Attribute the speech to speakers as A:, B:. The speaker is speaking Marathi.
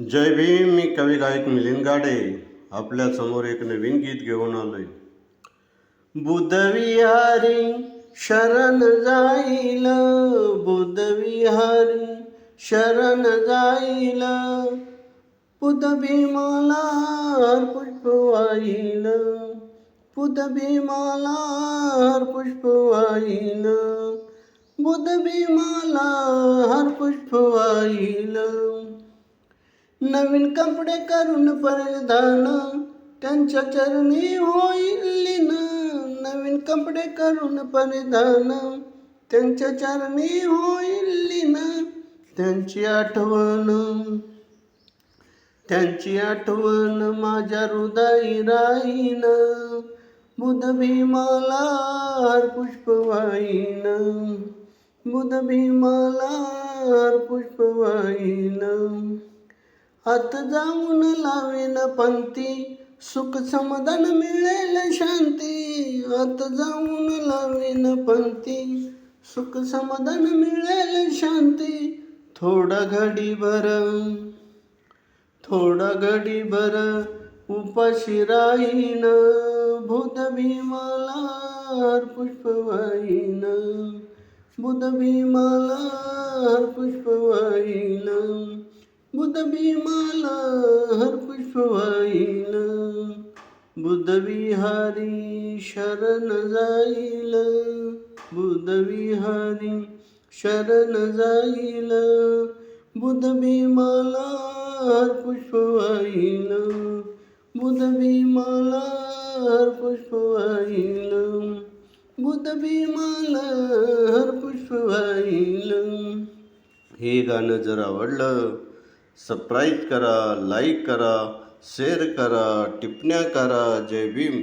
A: जय भीम मी कवी गायक मिलिंद गाडे. आपल्यासमोर एक नवीन गीत घेऊन आलोय. बुधविहारी शरण जाईल बुधविहारी शरण जाईल. पुद भीमाला पुष्प वाईल पुद भीमाला पुष्प वाईल बुध भीमाला हर पुष्प नवीन कपडे करून परिधान. त्यांच्या चरणी होईल नवीन कपडे करून परिधान. त्यांच्या चरणी होईल त्यांची आठवण त्यांची आठवण माझ्या हृदयी राहीन. बुध भीमाला हर पुष्प वाईन बुध भीमाला हर पुष्प वाईन आत जाऊन लावेन पंक्ती. सुख समाधान मिळेल शांती. आत जाऊन लावेन पंक्ती. सुख समाधान मिळेल शांती. थोडा घडी भर थोडा घडी भर उपाशी राहीन. बुध भीमाला पुष्पवाईन बुध भीमाला पुष्पवाईन बुध भीमाला हर पुष्पवाईल बुध विहारी शरण जाईल. बुध विहारी शरण जाईल. बुध भीमाला हर पुष्पवाईल बुध भीमाला हर पुष्पवाईल बुध भीमाला हर पुष्पवाईल हे गाणं जर आवडलं सबस्क्राईब करा लाईक करा शेअर करा टिप्पण्या करा. जय भीम.